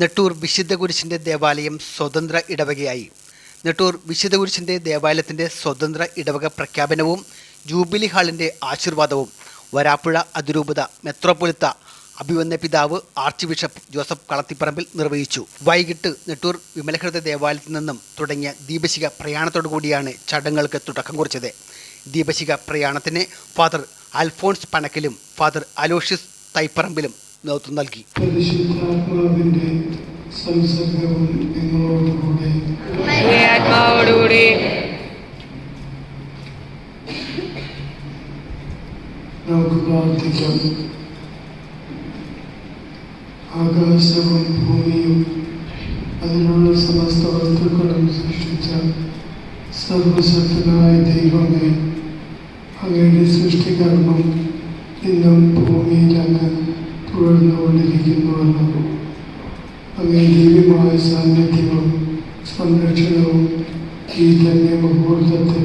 നെട്ടൂർ വിശുദ്ധ കുരിശിന്റെ ദേവാലയം സ്വതന്ത്ര ഇടവകയായി. നെട്ടൂർ വിശുദ്ധ കുരിശിന്റെ ദേവാലയത്തിന്റെ സ്വതന്ത്ര ഇടവക പ്രഖ്യാപനവും ജൂബിലി ഹാളിന്റെ ആശീർവാദവും വരാപ്പുഴ അതിരൂപത മെത്രോപൊലിത്ത അഭിവന്ന പിതാവ് ആർച്ച് ബിഷപ്പ് ജോസഫ് കളത്തിപ്പറമ്പിൽ നിർവഹിച്ചു. വൈകിട്ട് നെട്ടൂർ വിമലഹൃദയ ദേവാലയത്തിൽ നിന്നും തുടങ്ങിയ ദീപശിക പ്രയാണത്തോടു കൂടിയാണ് ചടങ്ങുകൾക്ക് തുടക്കം കുറിച്ചത്. ദീപശിക പ്രയാണത്തിന് ഫാദർ അൽഫോൺസ് പണക്കലും ഫാദർ അലോഷ്യസ് തൈപ്പറമ്പിലും നേതൃത്വം നൽകി. ആത്മാവോടുകൂടി. നമുക്ക് പ്രാർത്ഥിക്കാം. ആകാശവും ഭൂമിയും അതിലുള്ള സമസ്ത വസ്തുക്കളും സൃഷ്ടിച്ച സർവശക്തനായ ദൈവമേ അങ്ങയുടെ സൃഷ്ടികർമ്മം ഇന്നും ഭൂമിയിൽ അങ്ങ് തുടർന്നുകൊണ്ടിരിക്കുന്നുവല്ലോ അങ്ങേ ദിവ്യമായ സാന്നിധ്യവും സംരക്ഷണവും ഈ തന്നെ മുഹൂർത്തത്തിൽ